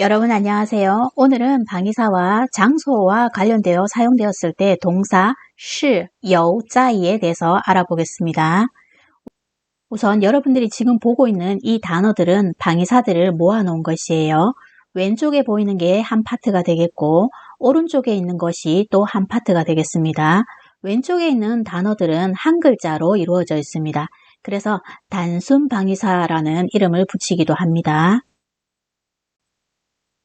여러분 안녕하세요. 오늘은 방위사와 장소와 관련되어 사용되었을 때 동사 시, 여, 자이에 대해서 알아보겠습니다. 우선 여러분들이 지금 보고 있는 이 단어들은 방위사들을 모아놓은 것이에요. 왼쪽에 보이는 게 한 파트가 되겠고 오른쪽에 있는 것이 또 한 파트가 되겠습니다. 왼쪽에 있는 단어들은 한 글자로 이루어져 있습니다. 그래서 단순 방위사라는 이름을 붙이기도 합니다.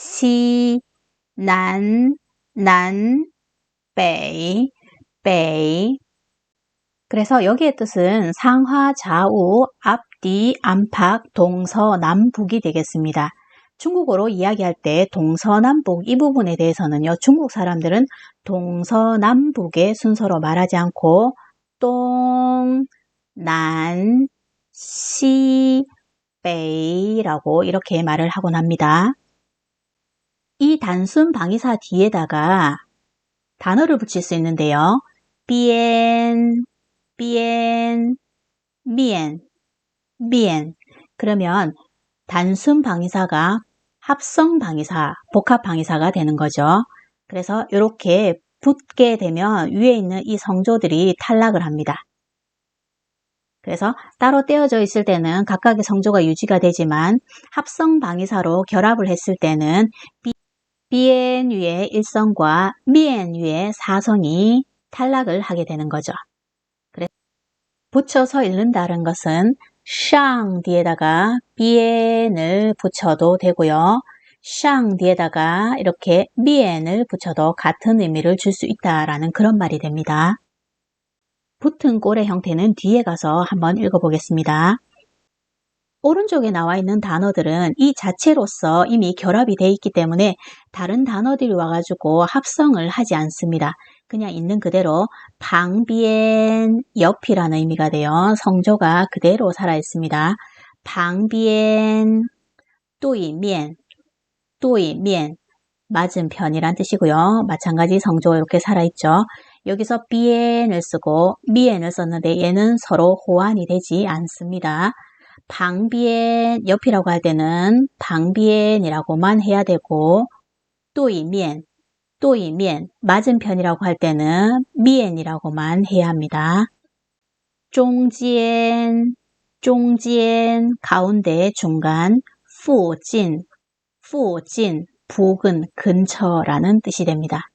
西南난 베이 베이 그래서 여기의 뜻은 상하 좌우 앞뒤 안팎 동서남북이 되겠습니다. 중국어로 이야기할 때 동서남북 이 부분에 대해서는요. 중국 사람들은 동서남북의 순서로 말하지 않고 동난시베이라고 이렇게 말을 하곤 합니다. 이 단순 방의사 뒤에다가 단어를 붙일 수 있는데요. 비엔, 비엔, 미엔, 비엔. 그러면 단순 방의사가 합성 방의사, 복합 방의사가 되는 거죠. 그래서 이렇게 붙게 되면 위에 있는 이 성조들이 탈락을 합니다. 그래서 따로 떼어져 있을 때는 각각의 성조가 유지가 되지만 합성 방의사로 결합을 했을 때는 비엔 위의 일성과 미엔 위의 사성이 탈락을 하게 되는 거죠. 그래 붙여서 읽는다는 것은 샹 뒤에다가 비엔을 붙여도 되고요. 샹 뒤에다가 이렇게 미엔을 붙여도 같은 의미를 줄 수 있다라는 그런 말이 됩니다. 붙은 꼴의 형태는 뒤에 가서 한번 읽어보겠습니다. 오른쪽에 나와 있는 단어들은 이 자체로서 이미 결합이 되어 있기 때문에 다른 단어들이 와가지고 합성을 하지 않습니다. 그냥 있는 그대로 방비엔 옆이라는 의미가 돼요. 성조가 그대로 살아 있습니다. 방비엔 또이면 또이면 맞은편이란 뜻이고요. 마찬가지 성조가 이렇게 살아있죠. 여기서 비엔을 쓰고 미엔을 썼는데 얘는 서로 호환이 되지 않습니다. 방비엔 옆이라고 할 때는 방비엔이라고만 해야 되고 또이면 또이면 맞은편이라고 할 때는 미엔이라고만 해야 합니다. 중간 중간 가운데 중간 후진 부근 근처라는 뜻이 됩니다.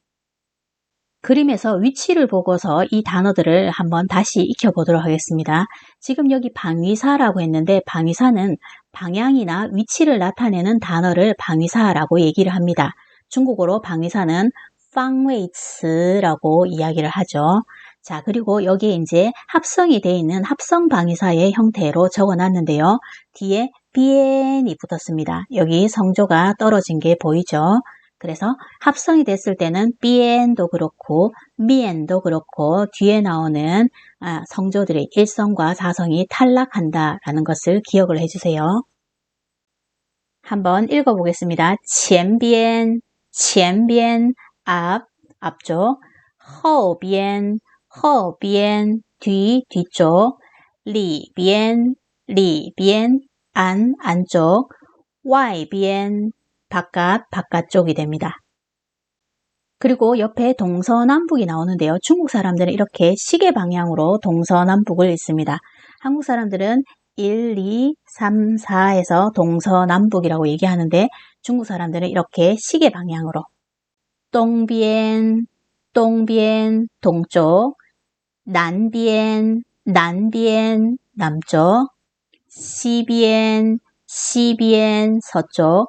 그림에서 위치를 보고서 이 단어들을 한번 다시 익혀보도록 하겠습니다. 지금 여기 방위사라고 했는데 방위사는 방향이나 위치를 나타내는 단어를 방위사라고 얘기를 합니다. 중국어로 방위사는 방웨이츠라고 이야기를 하죠. 자, 그리고 여기에 이제 합성이 되어 있는 합성 방위사의 형태로 적어 놨는데요. 뒤에 비엔이 붙었습니다. 여기 성조가 떨어진 게 보이죠? 그래서 합성이 됐을 때는 비엔도 그렇고 미엔도 그렇고 뒤에 나오는 아, 성조들의 일성과 사성이 탈락한다라는 것을 기억을 해주세요. 한번 읽어보겠습니다. 前边, 前边, 앞, 앞쪽, 后边, 后边, 뒤, 뒤쪽, 里边, 里边, 안, 안쪽, 外边, 바깥, 바깥쪽이 됩니다. 그리고 옆에 동서남북이 나오는데요. 중국 사람들은 이렇게 시계 방향으로 동서남북을 읽습니다. 한국 사람들은 1, 2, 3, 4에서 동서남북이라고 얘기하는데 중국 사람들은 이렇게 시계 방향으로 동비엔, 동비엔, 동쪽, 난비엔, 난비엔, 남쪽, 시비엔, 시비엔, 서쪽,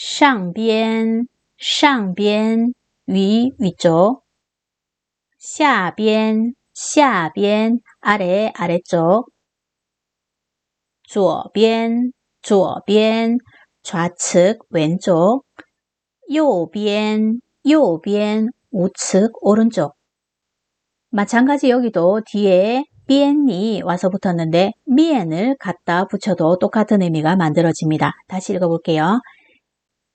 上边、上边、위、 위쪽。下边、下边、아래 아래쪽。左边、左边。 좌측 왼쪽, 右边, 右边, 우측 오른쪽. 마찬가지 여기도 뒤에 비엔이 와서 붙었는데 미엔을 갖다 붙여도 똑같은 의미가 만들어집니다. 다시 읽어볼게요.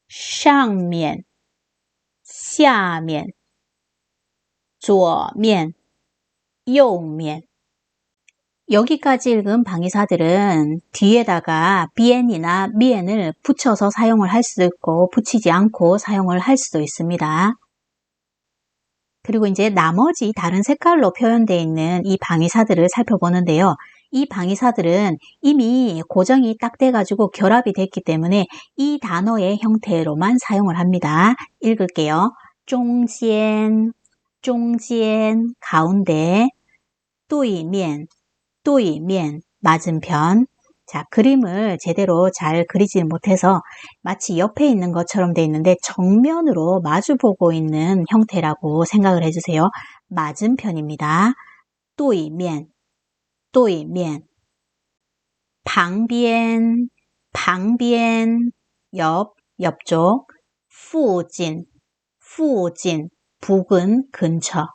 上面,下面,左面,右面 여기까지 읽은 방위사들은 뒤에다가 비엔이나 미엔을 붙여서 사용을 할 수도 있고 붙이지 않고 사용을 할 수도 있습니다. 그리고 이제 나머지 다른 색깔로 표현되어 있는 이 방위사들을 살펴보는데요. 이 방이사들은 이미 고정이 딱 돼가지고 결합이 됐기 때문에 이 단어의 형태로만 사용을 합니다. 읽을게요. 쫑지엔, 쫑지엔, 가운데, 또이면, 또이면, 맞은편. 자, 그림을 제대로 잘 그리지 못해서 마치 옆에 있는 것처럼 돼 있는데 정면으로 마주 보고 있는 형태라고 생각을 해주세요. 맞은편입니다. 또이면, 对面 방비엔, 방비엔 옆, 옆쪽 附近, 附近 부근, 근처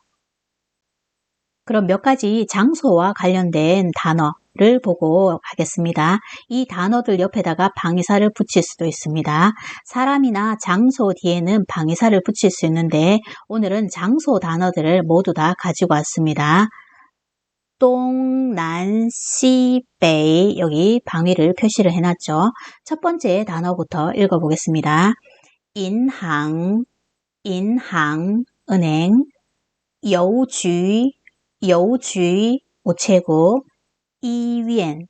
그럼 몇 가지 장소와 관련된 단어를 보고 가겠습니다. 이 단어들 옆에다가 방위사를 붙일 수도 있습니다. 사람이나 장소 뒤에는 방위사를 붙일 수 있는데 오늘은 장소 단어들을 모두 다 가지고 왔습니다. 동, 난, 시, 베이 여기 방위를 표시를 해놨죠. 첫 번째 단어부터 읽어보겠습니다. 인항, 인항, 은행, 여주, 邮局 우체국, 医院,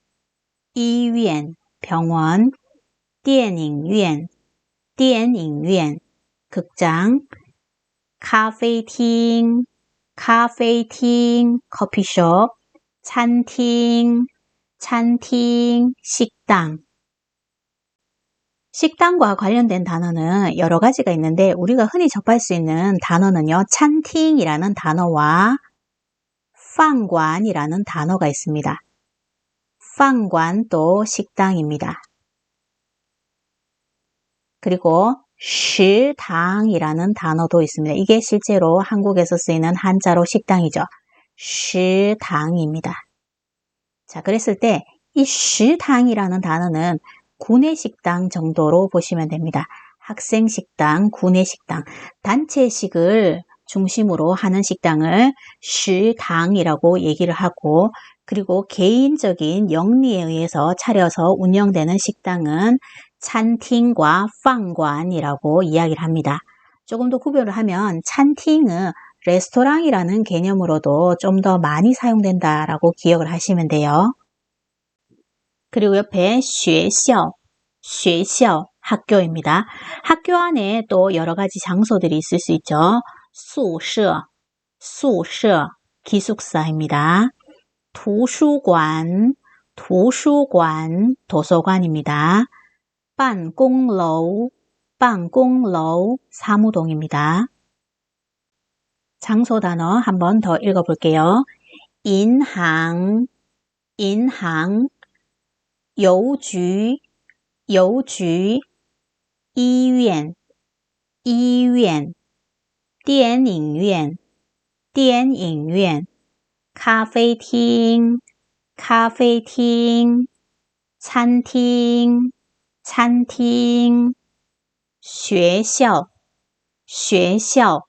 医院 병원, 电影院, 电影院 극장, 咖啡厅, 咖啡厅 커피숍, 餐厅, 찬팅, 식당. 식당과 관련된 단어는 여러 가지가 있는데 우리가 흔히 접할 수 있는 단어는요. 찬팅이라는 단어와 빵관이라는 단어가 있습니다. 빵관 또 식당입니다. 그리고 식당이라는 단어도 있습니다. 이게 실제로 한국에서 쓰이는 한자로 식당이죠. 시당입니다. 자, 그랬을 때이 시당이라는 단어는 구내식당 정도로 보시면 됩니다. 학생식당, 구내식당, 단체식을 중심으로 하는 식당을 시당이라고 얘기를 하고 그리고 개인적인 영리에 의해서 차려서 운영되는 식당은 찬팅과 빵관이라고 이야기를 합니다. 조금 더 구별을 하면 찬팅은 레스토랑이라는 개념으로도 좀 더 많이 사용된다라고 기억을 하시면 돼요. 그리고 옆에 学校,学校 학교입니다. 학교 안에 또 여러 가지 장소들이 있을 수 있죠. 宿舍, 宿舍 기숙사입니다. 도서관, 도서관, 도서관입니다. 办公楼,办公楼 사무동입니다. 장소 단어 한 번 더 읽어볼게요. 인항, 인항, 邮局, 邮局, 医院, 医院电影院，电影院，咖啡厅，咖啡厅，餐厅，餐厅，学校，学校，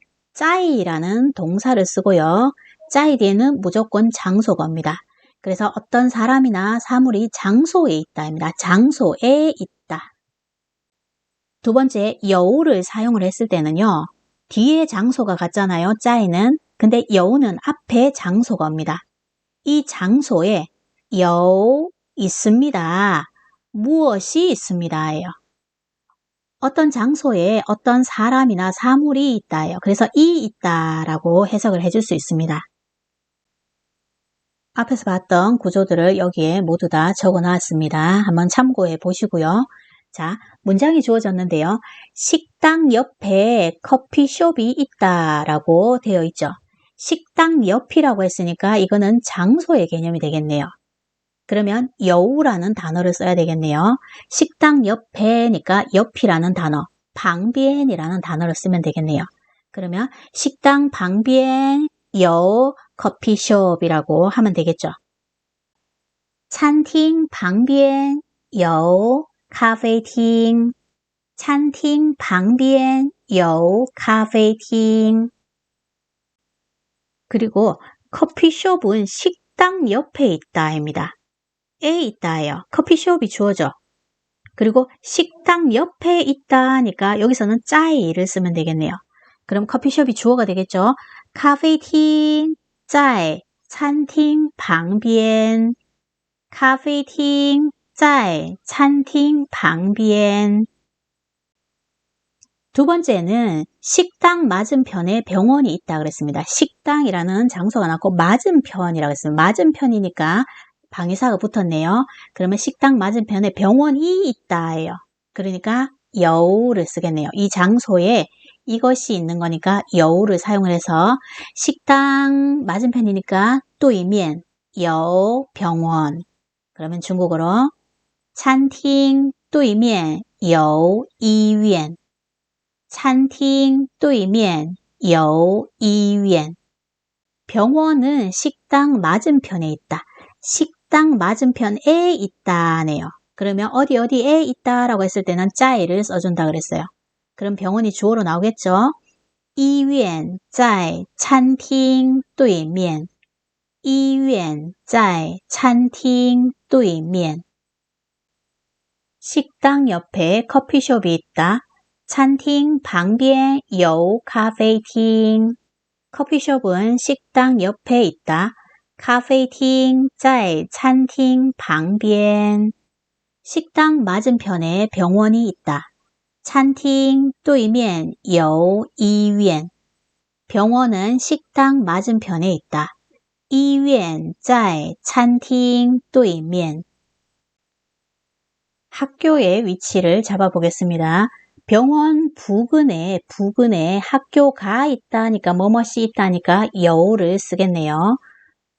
짜이라는 동사를 쓰고요. 짜이 뒤에는 무조건 장소가 옵니다. 그래서 어떤 사람이나 사물이 장소에 있다입니다. 장소에 있다. 두 번째, 여우를 사용을 했을 때는요. 뒤에 장소가 같잖아요. 짜이는. 근데 여우는 앞에 장소가 옵니다. 이 장소에 여우 있습니다. 무엇이 있습니다예요. 어떤 장소에 어떤 사람이나 사물이 있다예요. 그래서 이 있다라고 해석을 해줄 수 있습니다. 앞에서 봤던 구조들을 여기에 모두 다 적어 놨습니다. 한번 참고해 보시고요. 자, 문장이 주어졌는데요. 식당 옆에 커피숍이 있다라고 되어 있죠. 식당 옆이라고 했으니까 이거는 장소의 개념이 되겠네요. 그러면 여우라는 단어를 써야 되겠네요. 식당 옆에니까 옆이라는 단어, 방비엔이라는 단어를 쓰면 되겠네요. 그러면 식당 방비엔 여우 커피숍이라고 하면 되겠죠. 찬팅 방비엔 여우 카페팅 찬팅 방비엔 여우 카페팅 그리고 커피숍은 식당 옆에 있다입니다. 에 있다예요. 커피숍이 주어져. 그리고 식당 옆에 있다니까 여기서는 짜이를 쓰면 되겠네요. 그럼 커피숍이 주어가 되겠죠. 카페팅 짜이 찬팅 방비엔 카페팅 짜이 찬팅 방비엔 두 번째는 식당 맞은편에 병원이 있다 그랬습니다. 식당이라는 장소가 나왔고 맞은편이라고 했습니다. 맞은편이니까 방위사가 붙었네요. 그러면 식당 맞은편에 병원이 있다예요. 그러니까 여우를 쓰겠네요. 이 장소에 이것이 있는 거니까 여우를 사용을 해서 식당 맞은편이니까 또이면 여우 병원 그러면 중국어로 찬팅 또이면 여우 이위엔 찬팅 또이면 여우 이위엔 병원은 식당 맞은편에 있다. 식 당 맞은편에 있다네요. 그러면 어디 어디에 있다라고 했을 때는 짜이를 써준다 그랬어요. 그럼 병원이 주어로 나오겠죠? 医院在餐厅对面.医院在餐厅对面. 식당 옆에 커피숍이 있다. 餐厅旁边有咖啡厅. 커피숍은 식당 옆에 있다. 咖啡厅在餐厅旁边. 식당 맞은편에 병원이 있다. 餐厅对面有医院. 병원은 식당 맞은편에 있다. 医院在餐厅对面. 학교의 위치를 잡아보겠습니다. 병원 부근에 부근에 학교가 있다니까 뭐뭐이 있다니까 여우를 쓰겠네요.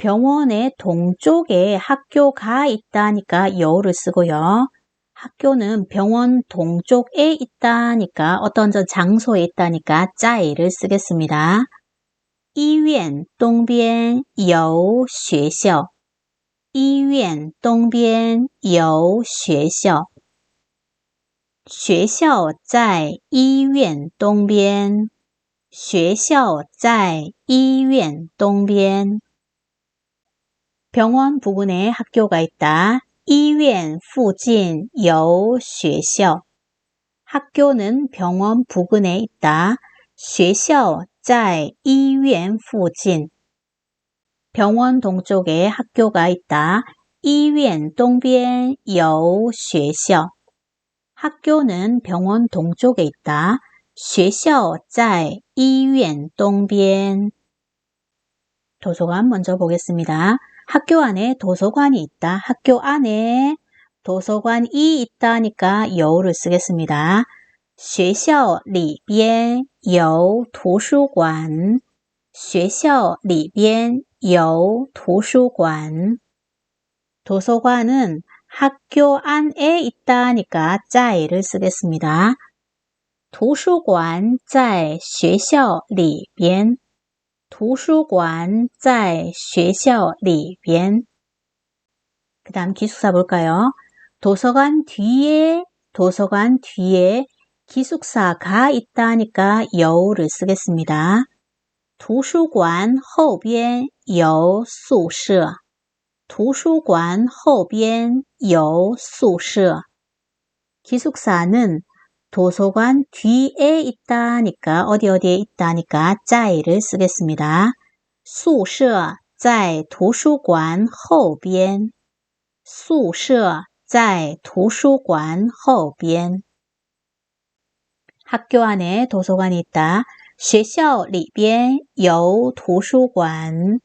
병원의 동쪽에 학교가 있다니까 여우를 쓰고요. 학교는 병원 동쪽에 있다니까 어떤 저 장소에 있다니까 짜이를 쓰겠습니다. 医院东边有学校。医院东边有学校。学校在医院东边。学校在医院东边。 병원 부근에 학교가 있다. 医院附近有学校. 학교는 병원 부근에 있다. 学校在医院附近. 병원 동쪽에 학교가 있다. 医院东边有学校. 학교는 병원 동쪽에 있다. 学校在医院东边. 도서관 먼저 보겠습니다. 학교 안에 도서관이 있다. 학교 안에 도서관이 있다니까 여우를 쓰겠습니다. 学校里边有图书馆. 学校里边有图书馆. 도서관은 학교 안에 있다니까 在를 쓰겠습니다. 图书馆在学校里边 图书馆在学校里边 그 다음 기숙사 볼까요? 도서관 뒤에 도서관 뒤에 기숙사가 있다니까 여우를 쓰겠습니다. 图书馆后边有宿舍图书馆后边有宿舍 기숙사는 도서관 뒤에 있다니까 어디 어디에 있다니까 在를 쓰겠습니다. 宿舍在图书馆后边宿舍在图书馆后边 학교 안에 도서관이 있다. 学校里边有图书馆.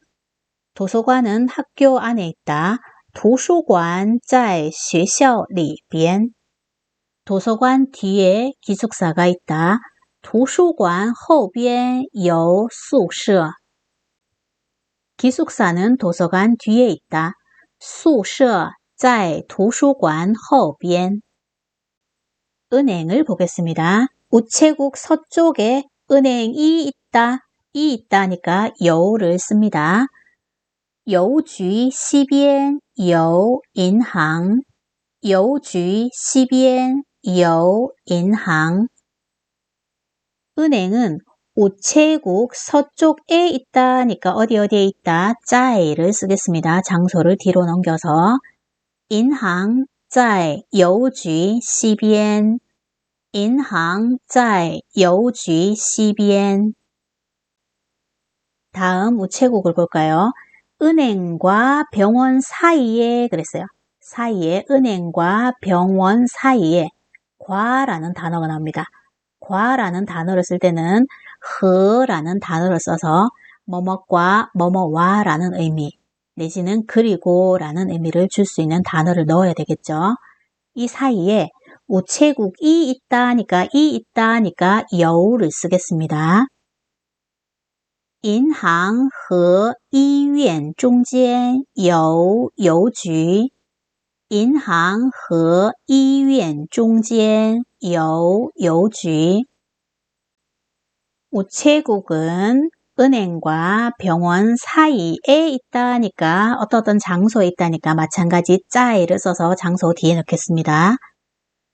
도서관은 학교 안에 있다. 图书馆在学校里边. 도서관 뒤에 기숙사가 있다. 图书馆后边有宿舍. 기숙사는 도서관 뒤에 있다. 宿舍在图书馆后边. 은행을 보겠습니다. 우체국 서쪽에 은행이 있다. 이 있다니까 여우를 씁니다. 여우주 西边有银行 여우주 西边 요 인항 은행은 우체국 서쪽에 있다니까 어디 어디에 있다 짜이를 쓰겠습니다. 장소를 뒤로 넘겨서 인항 짜이 여우쥐 시비엔 인항 짜이 여우쥐 시비엔 다음 우체국을 볼까요? 은행과 병원 사이에 그랬어요. 사이에 은행과 병원 사이에 과라는 단어가 나옵니다. 과라는 단어를 쓸 때는 흐라는 단어를 써서 뭐뭐과 뭐뭐와 라는 의미 내지는 그리고 라는 의미를 줄 수 있는 단어를 넣어야 되겠죠. 이 사이에 우체국이 있다니까 이 있다니까 여우를 쓰겠습니다. 银行和医院中间有邮局 银行和医院中间有邮局 우체국은 은행과 병원 사이에 있다니까 어떤 장소에 있다니까 마찬가지 在를 써서 장소 뒤에 넣겠습니다.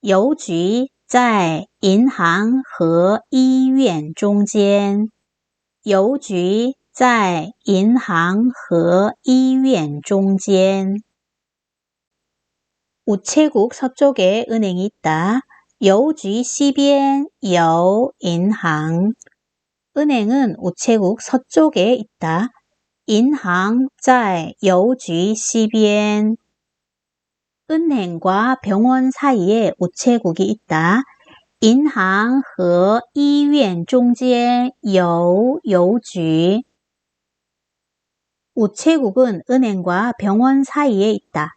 邮局在银行和医院中间邮局在银行和医院中间 우체국 서쪽에 은행이 있다. 邮局西边有银行 은행은 우체국 서쪽에 있다. 银行在邮局西边 은행과 병원 사이에 우체국이 있다. 银行和医院中间有邮局 우체국은 은행과 병원 사이에 있다.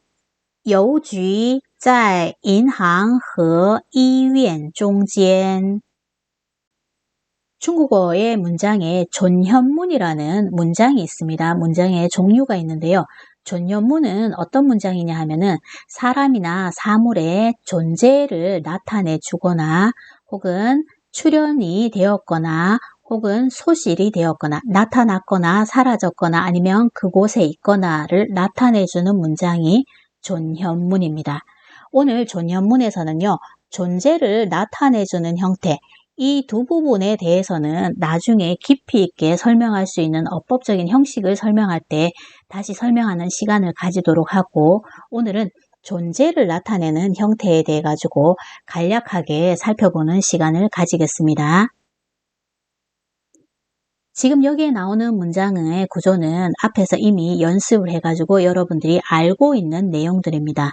邮局在银行和医院中间 중국어의 문장에 존현문이라는 문장이 있습니다. 문장에 종류가 있는데요. 존현문은 어떤 문장이냐 하면은 사람이나 사물의 존재를 나타내 주거나 혹은 출현이 되었거나 혹은 소실이 되었거나 나타났거나 사라졌거나 아니면 그곳에 있거나를 나타내주는 문장이 존현문입니다. 오늘 존현문에서는요. 존재를 나타내주는 형태, 이 두 부분에 대해서는 나중에 깊이 있게 설명할 수 있는 어법적인 형식을 설명할 때 다시 설명하는 시간을 가지도록 하고 오늘은 존재를 나타내는 형태에 대해 가지고 간략하게 살펴보는 시간을 가지겠습니다. 지금 여기에 나오는 문장의 구조는 앞에서 이미 연습을 해가지고 여러분들이 알고 있는 내용들입니다.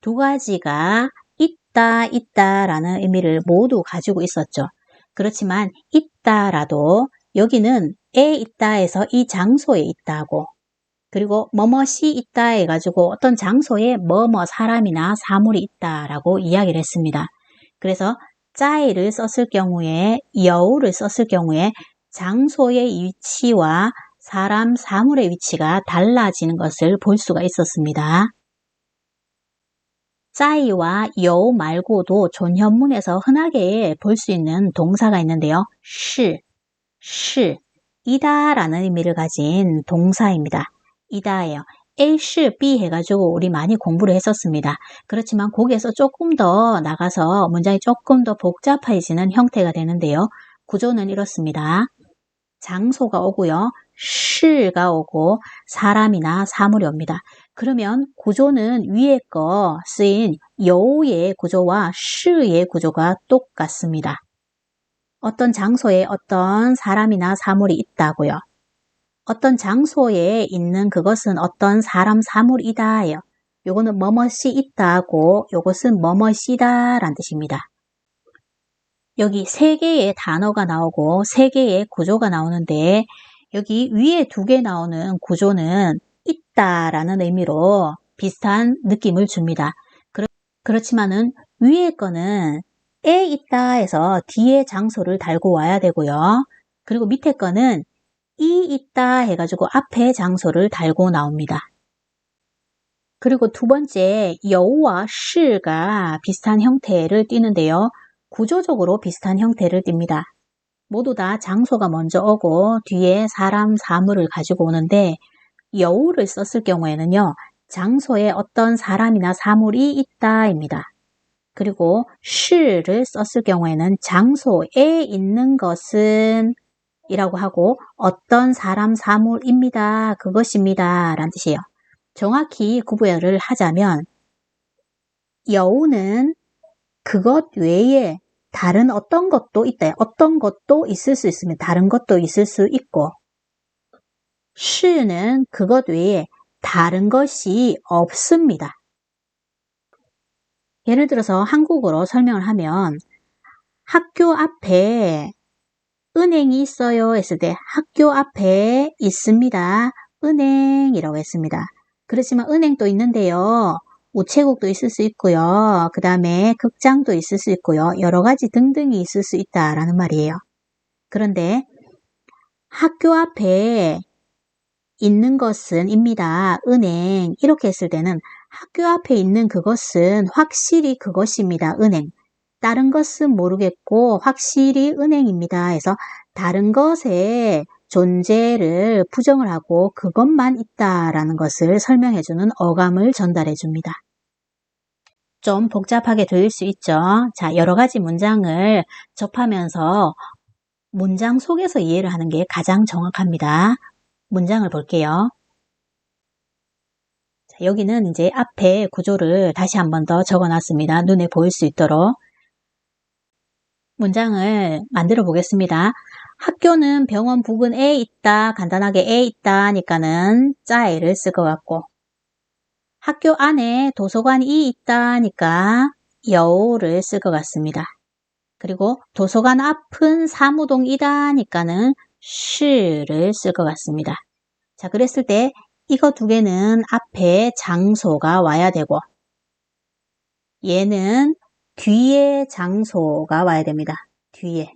두 가지가 있다, 있다 라는 의미를 모두 가지고 있었죠. 그렇지만 있다라도 여기는 에 있다에서 이 장소에 있다고 그리고 뭐뭐시 있다 해가지고 어떤 장소에 뭐뭐 사람이나 사물이 있다라고 이야기를 했습니다. 그래서 짜이를 썼을 경우에 여우를 썼을 경우에 장소의 위치와 사람, 사물의 위치가 달라지는 것을 볼 수가 있었습니다. 짜이와 여 말고도 존현문에서 흔하게 볼 수 있는 동사가 있는데요. 시, 시, 이다 라는 의미를 가진 동사입니다. 이다예요. A, 시, B 해가지고 우리 많이 공부를 했었습니다. 그렇지만 거기에서 조금 더 나가서 문장이 조금 더 복잡해지는 형태가 되는데요. 구조는 이렇습니다. 장소가 오고요. 시가 오고 사람이나 사물이 옵니다. 그러면 구조는 위에 거 쓰인 여우의 구조와 시의 구조가 똑같습니다. 어떤 장소에 어떤 사람이나 사물이 있다고요. 어떤 장소에 있는 그것은 어떤 사람, 사물이다예요. 요거는 뭐뭇이 있다고 요것은 뭐뭇이다 라는 뜻입니다. 여기 세 개의 단어가 나오고 세 개의 구조가 나오는데 여기 위에 두 개 나오는 구조는 있다라는 의미로 비슷한 느낌을 줍니다. 그렇, 지만은 위에 거는 에 있다 해서 뒤에 장소를 달고 와야 되고요. 그리고 밑에 거는 이 있다 해가지고 앞에 장소를 달고 나옵니다. 그리고 두 번째 여우와 시가 비슷한 형태를 띠는데요. 구조적으로 비슷한 형태를 띱니다. 모두 다 장소가 먼저 오고 뒤에 사람, 사물을 가지고 오는데 여우를 썼을 경우에는요. 장소에 어떤 사람이나 사물이 있다입니다. 그리고 시를 썼을 경우에는 장소에 있는 것은 이라고 하고 어떤 사람, 사물입니다. 그것입니다. 라는 뜻이에요. 정확히 구분을 하자면 여우는 그것 외에 다른 어떤 것도 있다. 어떤 것도 있을 수 있으면 다른 것도 있을 수 있고 시는 그것 외에 다른 것이 없습니다. 예를 들어서 한국어로 설명을 하면 학교 앞에 은행이 있어요 했을 때 학교 앞에 있습니다. 은행이라고 했습니다. 그렇지만 은행도 있는데요. 우체국도 있을 수 있고요. 그 다음에 극장도 있을 수 있고요. 여러 가지 등등이 있을 수 있다라는 말이에요. 그런데 학교 앞에 있는 것은 입니다. 은행 이렇게 했을 때는 학교 앞에 있는 그것은 확실히 그것입니다. 은행. 다른 것은 모르겠고 확실히 은행입니다. 해서 다른 것의 존재를 부정을 하고 그것만 있다라는 것을 설명해주는 어감을 전달해 줍니다. 좀 복잡하게 들릴 수 있죠. 자, 여러 가지 문장을 접하면서 문장 속에서 이해를 하는 게 가장 정확합니다. 문장을 볼게요. 자, 여기는 이제 앞에 구조를 다시 한 번 더 적어 놨습니다. 눈에 보일 수 있도록. 문장을 만들어 보겠습니다. 학교는 병원 부근에 있다. 간단하게 에 있다 하니까는 짜이를 쓸 것 같고 학교 안에 도서관이 있다니까 여우를 쓸 것 같습니다. 그리고 도서관 앞은 사무동이다니까는 시를 쓸 것 같습니다. 자, 그랬을 때 이거 두 개는 앞에 장소가 와야 되고 얘는 뒤에 장소가 와야 됩니다. 뒤에.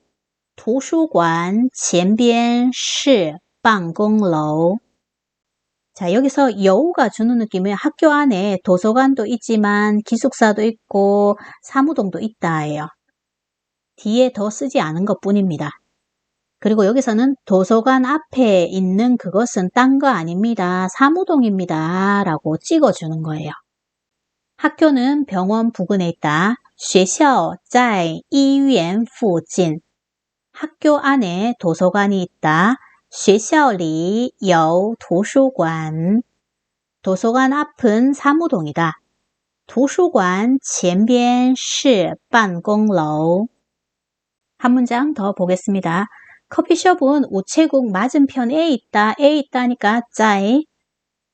图书馆前边是办公楼 자, 여기서 여우가 주는 느낌은 학교 안에 도서관도 있지만 기숙사도 있고 사무동도 있다예요. 뒤에 더 쓰지 않은 것 뿐입니다. 그리고 여기서는 도서관 앞에 있는 그것은 딴 거 아닙니다. 사무동입니다. 라고 찍어주는 거예요. 학교는 병원 부근에 있다. 学校在医院附近. 학교 안에 도서관이 있다. 学校里有图书馆. 도서관 앞은 사무동이다. 图书馆前边是办公楼. 한 문장 더 보겠습니다. 커피숍은 우체국 맞은편에 있다. 에 있다니까 짜이.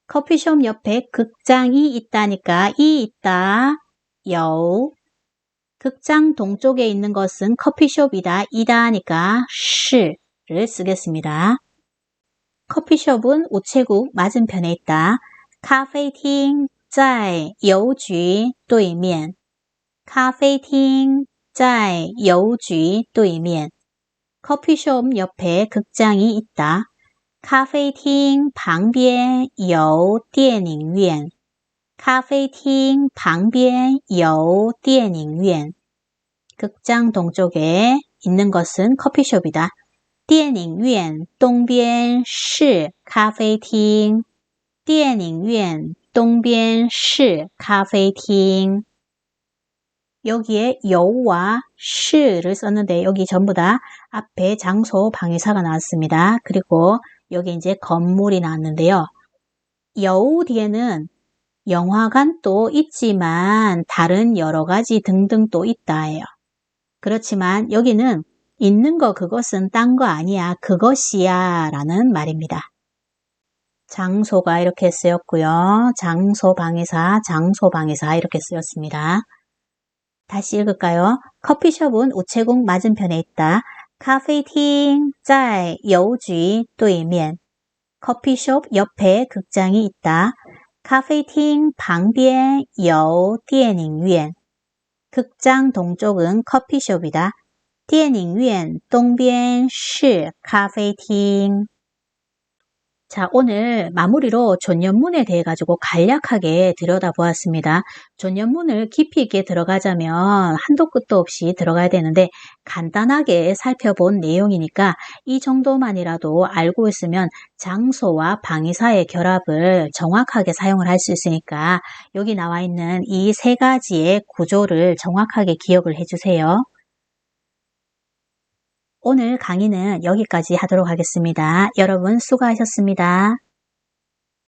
커피숍 옆에 극장이 있다니까 이 있다. 요. 극장 동쪽에 있는 것은 커피숍이다. 이다 하니까 시를 쓰겠습니다. 커피숍은 우체국 맞은편에 있다. 咖啡厅在邮局对面。咖啡厅在邮局对面。 커피숍 옆에 극장이 있다. 咖啡厅旁边有电影院。 咖啡厅旁边有电影院。 극장 동쪽에 있는 것은 커피숍이다. 电影院东边是咖啡厅。电影院东边是咖啡厅。 여기에 여우와 시를 썼는데 여기 전부 다 앞에 장소 방위사가 나왔습니다. 그리고 여기 이제 건물이 나왔는데요. 여우 뒤에는 영화관 또 있지만 다른 여러 가지 등등 또 있다예요. 그렇지만 여기는 있는 거 그것은 딴 거 아니야 그것이야 라는 말입니다. 장소가 이렇게 쓰였고요. 장소 방해사, 장소 방해사 이렇게 쓰였습니다. 다시 읽을까요? 커피숍은 우체국 맞은편에 있다. 咖啡厅在邮局对面. 커피숍 옆에 극장이 있다. 咖啡厅旁边有电影院. 극장 동쪽은 커피숍이다. 电影院东边是咖啡厅. 자, 오늘 마무리로 존연문에 대해 가지고 간략하게 들여다보았습니다. 존연문을 깊이 있게 들어가자면 한도 끝도 없이 들어가야 되는데 간단하게 살펴본 내용이니까 이 정도만이라도 알고 있으면 장소와 방위사의 결합을 정확하게 사용을 할 수 있으니까 여기 나와 있는 이 세 가지의 구조를 정확하게 기억을 해주세요. 오늘 강의는 여기까지 하도록 하겠습니다. 여러분 수고하셨습니다.